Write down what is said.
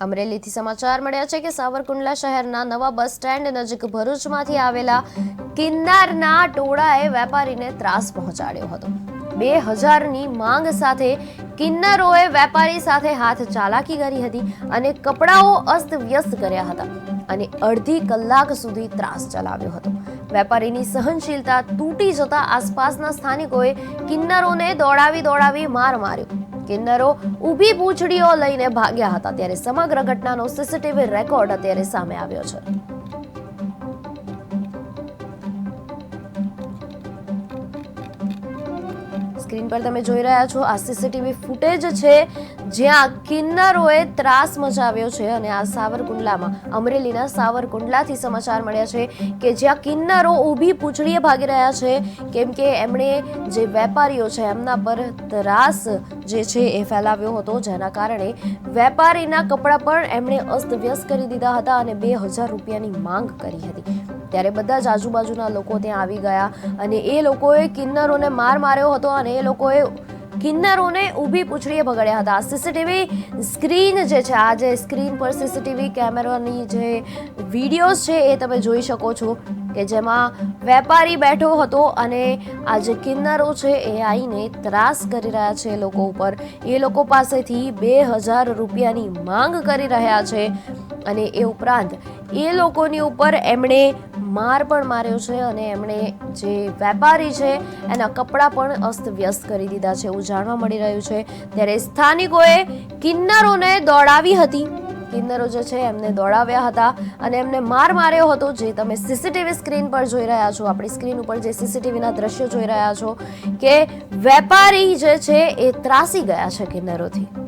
અમરેલીથી સમાચાર મળ્યા છે કે સાવરકુંડલા શહેરના નવા બસ સ્ટેન્ડ નજીક ભરૂચમાંથી આવેલા કિન્નારના ટોળાએ વેપારીને ત્રાસ પહોંચાડ્યો હતો. બે હજારની માંગ સાથે કિન્નરોએ વેપારી સાથે હાથ ચાલાકી કરી હતી અને કપડાઓ અસ્તવ્યસ્ત કર્યા હતા અને અડધી કલાક સુધી ત્રાસ ચલાવ્યો હતો. વેપારીની સહનશીલતા તૂટી જતા આસપાસના સ્થાનિકોએ કિન્નરોને દોડાવી દોડાવી માર માર્યો. કિન્નરો ઊભી પૂંછડીઓ લઈને ભાગ્યા હતા ત્યારે સમગ્ર ઘટનાનો સીસીટીવી રેકોર્ડ અત્યારે સામે આવ્યો છે. સ્ક્રીન પર તમે જોઈ રહ્યા છો, આ સીસીટીવી ફૂટેજ છે. જ્યાં કિન્નરોએ ત્રાસ મચાવ્યો છે અને આ સાવરકુંડલામાં, અમરેલીના સાવરકુંડલાથી સમાચાર મળ્યા છે કે જ્યાં કિન્નરો ઊભી પૂંછડીએ ભાગી રહ્યા છે, કેમ કે એમણે જે વેપારીઓ છે, એમના પર ત્રાસ જે છે એ ફેલાવ્યો હતો, જેના કારણે વેપારીના કપડાં પણ એમણે અસ્તવ્યસ્ત કરી દીધા હતા અને બે હજાર રૂપિયાની માંગ કરી હતી. ત્યારે બધા જ આજુબાજુના લોકો ત્યાં આવી ગયા અને એ લોકોએ કિન્નરોને માર માર્યો હતો અને એ લોકોએ કિન્નરોને ઊભી પૂછડીએ ભગાડ્યા હતા. સીસીટીવી સ્ક્રીન જે છે, આ જે સ્ક્રીન પર સીસીટીવી કેમેરાની જે વિડીયોઝ છે, એ તમે જોઈ શકો છો કે જેમાં વેપારી બેઠો હતો અને આ જે કિન્નરો છે, એ આવીને ત્રાસ કરી રહ્યા છે લોકો ઉપર. એ લોકો પાસેથી બે હજાર રૂપિયાની માંગ કરી રહ્યા છે અને એ ઉપરાંત એ લોકોની ઉપર એમણે માર પણ માર્યો છે અને એમણે જે વેપારી છે, એના કપડાં પણ અસ્તવ્યસ્ત કરી દીધા છે એવું જાણવા મળી રહ્યું છે. ત્યારે સ્થાનિકોએ કિન્નરોને દોડાવી હતી. કિન્નરો જે છે એમને દોડાવ્યા હતા અને એમને માર માર્યો હતો, જે તમે સીસીટીવી સ્ક્રીન પર જોઈ રહ્યા છો. આપણી સ્ક્રીન ઉપર જે સીસીટીવીના દ્રશ્યો જોઈ રહ્યા છો કે વેપારી જે છે એ ત્રાસી ગયા છે કિન્નરોથી.